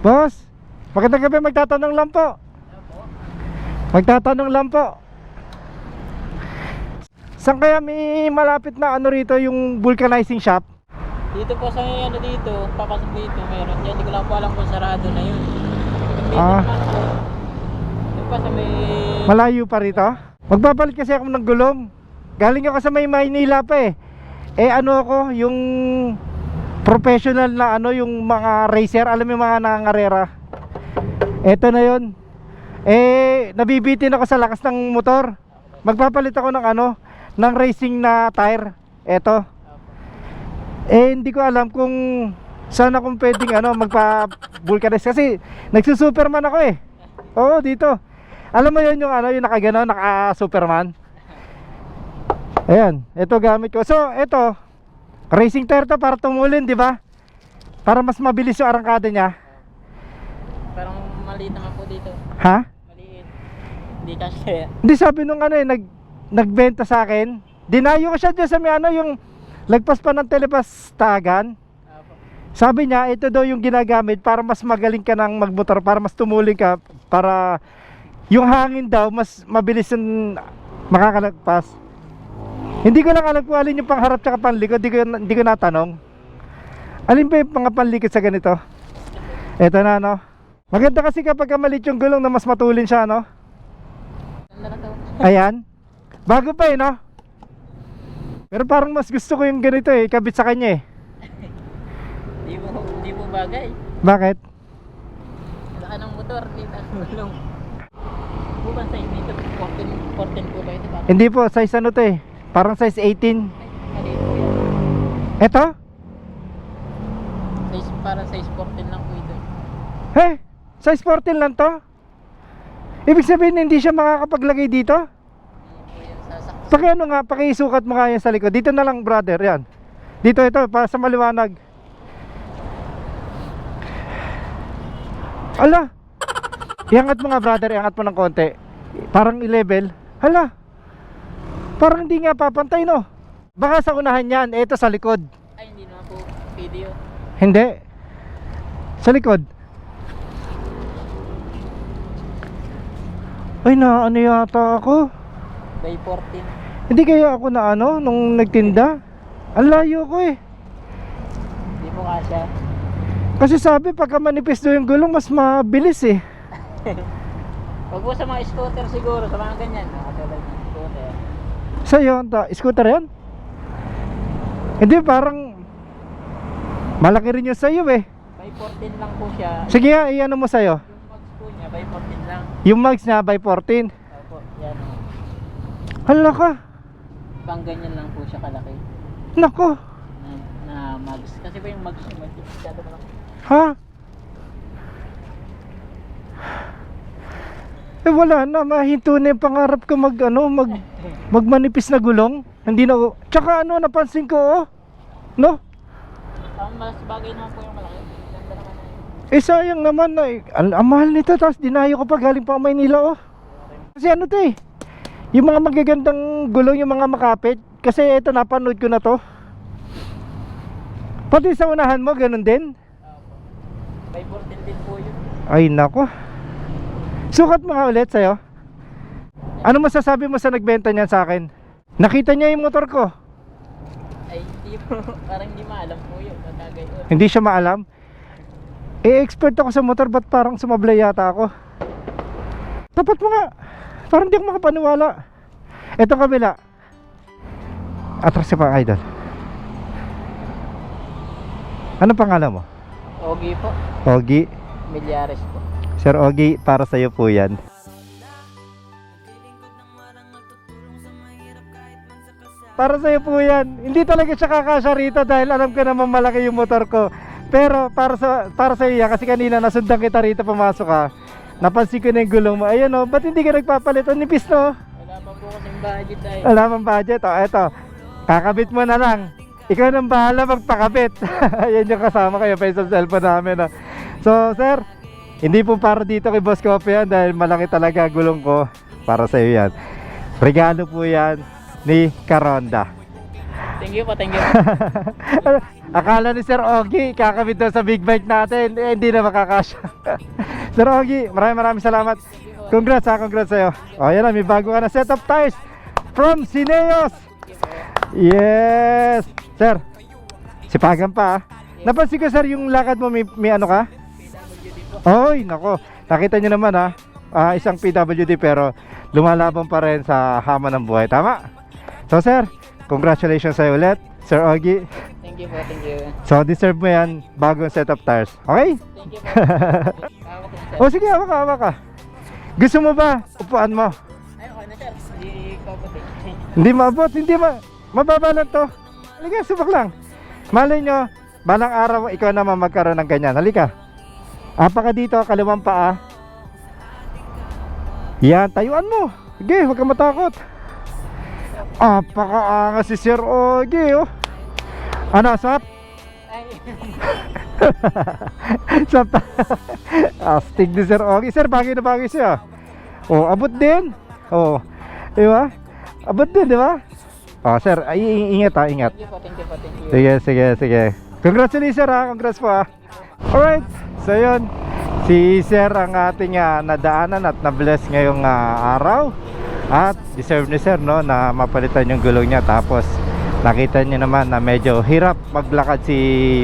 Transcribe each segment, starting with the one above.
Boss, magandang gabi, magtatanong lang po. Magtatanong lang po. Saan kaya may malapit na ano rito yung vulcanizing shop? Dito po sa may ano dito, papasok dito, meron dyan. Hindi ko lang po alam kung sarado na yun. Dito Ah. naman po. Doon pa sa may... Malayo pa rito? Magbabalit kasi ako ng gulong. Galing ako sa may Maynila pa eh. Eh ano ako, yung professional na ano, yung mga racer, alam mo yung mga nangangarera. Eto na yon. Eh, nabibitin ako sa lakas ng motor. Magpapalit ako ng ano, ng racing na tire. Eto. Eh, hindi ko alam kung saan akong pwedeng ano, magpa-vulcanize. Kasi, nagsusuperman ako eh. Oo, dito. Alam mo yun yung ano, yung nakagano, naka-superman. Ayan, ito gamit ko. So, ito, racing tire to para tumulin, di ba? Para mas mabilis yung arangkada niya. Parang maliit naman po dito. Ha? Maliit. Hindi kasi. Hindi sabi nung ano eh, nag, nagbenta sa akin. Dinayo ko siya dyan sa may ano, yung lagpas pa ng telepastagan. Apo. Sabi niya, ito daw yung ginagamit para mas magaling ka ng magmotor, para mas tumuling ka, para yung hangin daw, mas mabilis yung makakalagpas. Hindi ko lang alam kung alin yung pangharap tsaka panlikod, hindi ko, hindi ko natanong. Alin ba yung mga panlikod sa ganito? Ito na, no? Maganda kasi kapag malit yung gulong na mas matulin siya, no? Na. Ayan. Bago pa eh, no? Pero parang mas gusto ko yung ganito eh, kabit sa kanya eh. Hindi po, hindi po bagay. Bakit? Laka ng motor, dito ang gulong. Ba size dito? 14, 14 po ba ito? Hindi po, size ano to eh. Parang size 18. maliit po yan. Eto? Size, parang size 14 lang po ito. Hey, size 14 lang to? Ibig sabihin hindi siya makakapaglagay dito? Paki ano nga, pakisukat mo nga yan sa likod. Dito na lang brother, yan. Dito ito, para sa maliwanag. Ala! Iangat mo nga brother, iangat mo ng konti. Parang i-level. Hala! Parang hindi nga papantay no? Baka sa unahan yan, ito sa likod. Ay, hindi naman po video. Hindi. Sa likod. Ay na ano yata ako. By 14. Hindi kaya ako na ano nung nagtinda. Ang layo ko eh. Hindi po kasha. Kasi sabi pagka manipis daw yung gulong mas mabilis eh. Huwag po sa mga scooter siguro, sa mga ganyan. Nakatulad scooter. Sa'yo, ta, scooter yan? Hindi parang malaki rin yung sa'yo eh. By 14 lang po siya. Sige nga, iano mo sa'yo. Yung mags po niya, by 14 lang. Yung mags niya by 14. Opo, yan. Hala ka. Pang ganyan lang po siya kalaki. Nako. Na, na mags. Kasi po yung mags niya, masyado malaki. Ha? Eh wala na, mahinto na yung pangarap ko mag ano, mag magmanipis na gulong. Hindi na Tsaka ano, napansin ko oh. No? Ang mas bagay naman po yung malaki. Eh sayang naman na eh. Ang, ang mahal nito tapos dinayo ko pa galing pa Maynila oh. Kasi ano to eh. Yung mga magagandang gulong, yung mga makapit. Kasi ito napanood ko na to. Pati sa unahan mo, ganun din. By 14 din po yun. Ay nako. Sukat mo nga ulit sa'yo. Ano masasabi mo sa nagbenta niyan sa akin? Nakita niya yung motor ko. Ay, hindi po. Parang hindi maalam po yun. Matagay yun. Hindi siya maalam. Eh, expert ako sa motor, ba't parang sumablay yata ako? Tapat mo nga. Parang hindi ako makapaniwala. Ito kabila. Atras ka pa, idol. Ano pangalan mo? Ogi po. Ogi. Milyares po. Sir Ogi, para sa'yo po yan. Para sa'yo po yan. Hindi talaga siya kakasya rito dahil alam ko naman malaki yung motor ko. Pero para sa para sa iya kasi kanina nasundan kita rito pumasok ka. Napansin ko na yung gulong mo. Ayun oh, ba't hindi ka nagpapalit? Ang nipis no? Wala pa po kasing budget ay. Wala pang budget. Oh, eto. Kakabit mo na lang. Ikaw nang bahala magpakabit. Ayan yung kasama kayo pa sa cellphone namin. Oh. So, sir, hindi po para dito kay Boss Coffee yan dahil malaki talaga gulong ko. Para sa iyo yan. Regalo po yan ni Karonda. Thank you po, thank you. Akala ni Sir Ogie, kakabit daw sa big bike natin. Eh, hindi na makakasya. Sir Ogie, maraming maraming salamat. Congrats ha, congrats sa'yo. O, yan na, may bago ka na set of tires from Cineos. Yes! Sir, sipagan pa ha. Napansin ko sir, yung lakad mo may, may ano ka? Oy, nako. Nakita nyo naman ha. Ah, isang PWD pero lumalaban pa rin sa hama ng buhay. Tama? So sir, congratulations sa'yo ulit. Sir Ogie. Thank you po, thank you. So deserve mo yan bagong set of tires. Okay? Thank you po. Hawak ko sir. o sige, hawak ka, hawak ka. Gusto mo ba? Upuan mo. Ay, okay na sir. Hindi ko Hindi maabot, hindi ma mababa lang to. Halika, subak lang. Malay nyo, balang araw ikaw naman magkaroon ng ganyan. Halika. Apa ka dito, kaliwang paa. Yan, tayuan mo. Sige, huwag kang matakot. Apakaangas si Sir Ogie, oh. Ano, sap? Sap. Astig ni Sir Ogie. Sir, bagay na bagay siya. Oh, abot din. Oh, di ba? Abot din, di ba? Oh, sir, ay, ingat ha, ingat. thank you po, thank you po, thank you. Sige, sige, sige. Congratulations sir ha, congrats po ha. Alright, so yun. Si sir ang ating ah, nadaanan at na-bless ngayong ah, araw. At deserve ni sir no, na mapalitan yung gulong niya. Tapos nakita niyo naman na medyo hirap maglakad si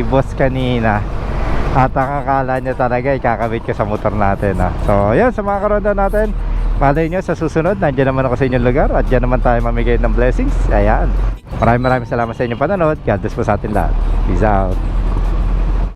boss kanina. At ang akala niya talaga ikakabit ka sa motor natin ha. So yun, sa mga karonda natin. Malay nyo sa susunod, nandiyan naman ako sa inyong lugar at dyan naman tayo mamigay ng blessings. Ayan. Maraming maraming salamat sa inyong panonood. God bless po sa atin lahat. Peace out.